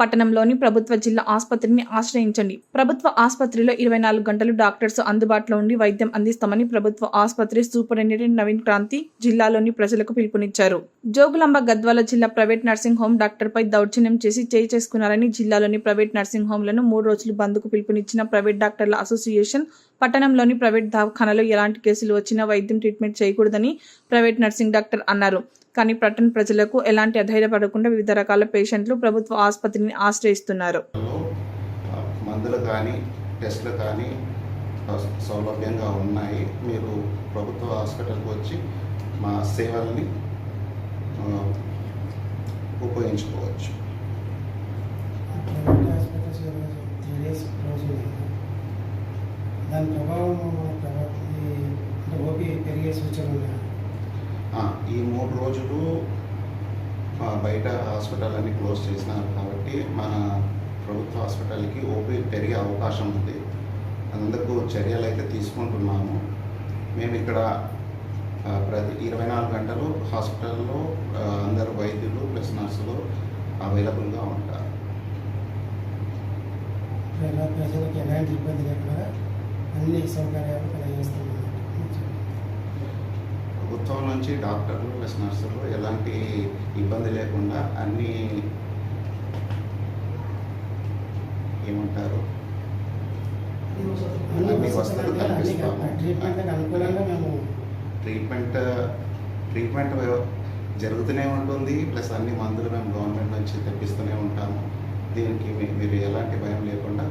పట్టణంలోని ప్రభుత్వ జిల్లా ఆసుపత్రిని ఆశ్రయించండి. ప్రభుత్వ ఆసుపత్రిలో ఇరవై నాలుగు గంటలు డాక్టర్స్ అందుబాటులో ఉండి వైద్యం అందిస్తామని ప్రభుత్వ ఆసుపత్రి సూపరింటెండెంట్ నవీన్ క్రాంతి జిల్లాలోని ప్రజలకు పిలుపునిచ్చారు. జోగులాంబ గద్వాల జిల్లా ప్రైవేట్ నర్సింగ్ హోం డాక్టర్పై దౌర్జన్యం చేసి చేయి చేసుకున్నారని జిల్లాలోని ప్రైవేట్ నర్సింగ్ హోంలను మూడు రోజులు బంద్కు పిలుపునిచ్చిన ప్రైవేట్ డాక్టర్ల అసోసియేషన్ పట్టణంలోని ప్రైవేట్ దవాఖానలో ఎలాంటి కేసులు వచ్చినా వైద్యం ట్రీట్మెంట్ చేయకూడదని ప్రైవేట్ నర్సింగ్ డాక్టర్ అన్నారు. కానీ పట్టణ ప్రజలకు ఎలాంటి అధైర్యపడకుండా వివిధ రకాల పేషెంట్లు ప్రభుత్వ ఆసుపత్రిని ఆశ్రయిస్తున్నారు. మందులు కానీ టెస్టులు కానీ సౌలభ్యంగా ఉన్నాయి. మీరు ప్రభుత్వ హాస్పిటల్కి వచ్చి మా సేవల్ని ఉపయోగించుకోవచ్చు. దాని ప్రభావం మన ప్రభావం ఈ అంటే ఓపీ పెరిగే సూచనలు ఉన్నాయి. ఆ, ఈ మూడు రోజులు బయట హాస్పిటల్ అన్ని క్లోజ్ చేసినారు కాబట్టి మన ప్రభుత్వ హాస్పిటల్కి ఓపీ పెరిగే అవకాశం ఉంది. అందుకు చర్యలు అయితే తీసుకుంటున్నాము. మేము ఇక్కడ ప్రతి ఇరవై నాలుగు గంటలు హాస్పిటల్లో అందరు వైద్యులు ప్లస్ నర్సులు అవైలబుల్గా ఉంటారు. ఎలా ప్రజలకు ఎలాంటి ఇబ్బంది లేకుండా అన్ని సౌకర్యాలు కలిగిస్తున్నాం ప్రభుత్వం నుంచి డాక్టర్లు ప్లస్ నర్సులు ఎలాంటి ఇబ్బంది లేకుండా అన్ని ఏమంటారు? అన్ని వసతులు కల్పిస్తాము. ట్రీట్మెంట్ ట్రీట్మెంట్ జరుగుతూనే ఉంటుంది. ప్లస్ అన్ని మందులు మేము గవర్నమెంట్ నుంచి తెప్పిస్తూనే ఉంటాము. దీనికి మీరు ఎలాంటి భయం లేకుండా